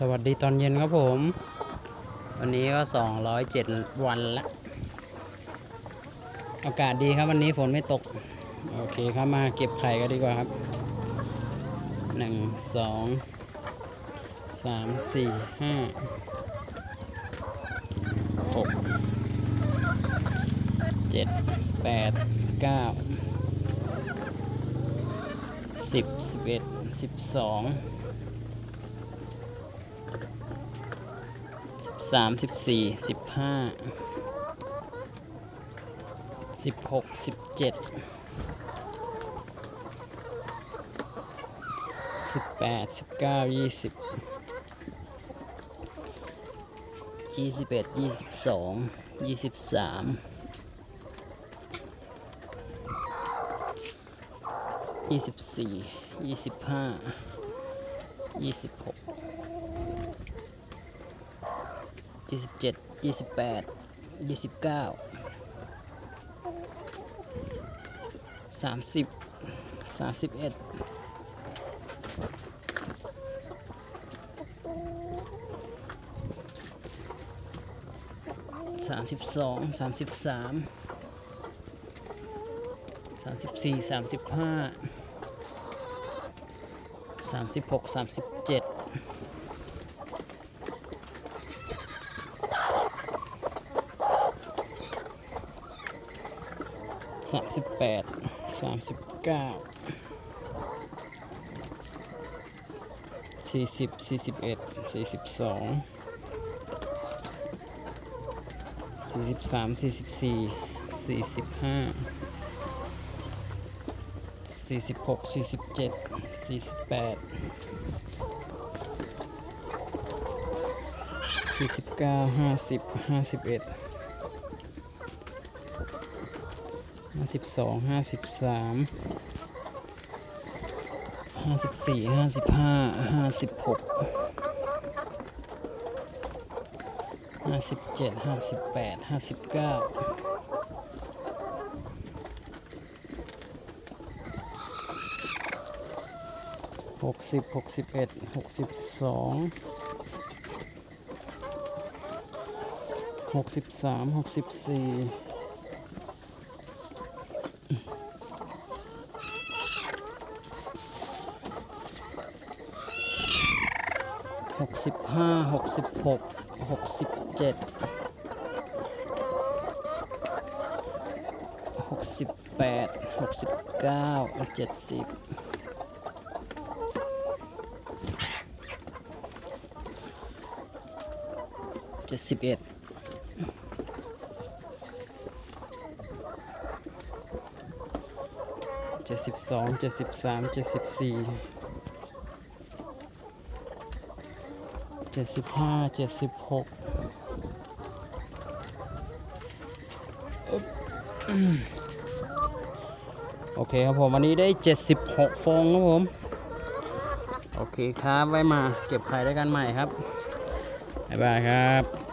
สวัสดีตอนเย็นครับผม วันนี้ก็สองร้อยเจ็ดวันละ อากาศดีครับวันนี้ฝนไม่ตก โอเคครับมาเก็บไข่กันดีกว่าครับหนึ่งสองสามสี่ห้าหกเจ็ดแปดเก้าสิบสิบเอ็ดสิบสอง สามสิบสี่สิบห้าสิบหกสิบเจ็ดสิบแปดสิบเก้ายี่สิบยี่สิบเอ็ดยี่สิบสองยี่สิบสามยี่สิบสี่ยี่สิบห้ายี่สิบหก ยี่สิบเจ็ดยี่สิบแปดยี่สิบเก้าสามสิบสามสิบเอ็ดสามสิบสองสามสิบสามสามสิบสี่สามสิบห้าสามสิบหกสามสิบเจ็ด สามสิบแปดสามสิบเก้าสี่สิบสี่สิบเอ็ดสี่สิบสองสี่สิบสามสี่สิบสี่สี่สิบห้าสี่สิบหกสี่สิบเจ็ดสี่สิบแปดสี่สิบเก้าห้าสิบห้าสิบเอ็ด ห้า สิบสองห้าสิบสามห้าสิบสี่ห้าสิบห้าห้าสิบหกห้าสิบเจ็ดห้าสิบแปดห้าสิบเก้าหกสิบหกสิบเอ็ดหกสิบสองหกสิบสามหกสิบสี่ หกสิบห้าหกสิบหกหกสิบเจ็ดหกสิบแปดหกสิบเก้าเจ็ดสิบเจ็ดสิบเอ็ดเจ็ดสิบสองเจ็ดสิบสามเจ็ดสิบสี่ เจ็ดสิบห้าเจ็ดสิบหกโอเคครับผมวันนี้ได้เจ็ดสิบหกฟองครับผม โอเคครับ ไว้มาเก็บไข่ด้กันใหม่ครับ บ๊ายบายครับ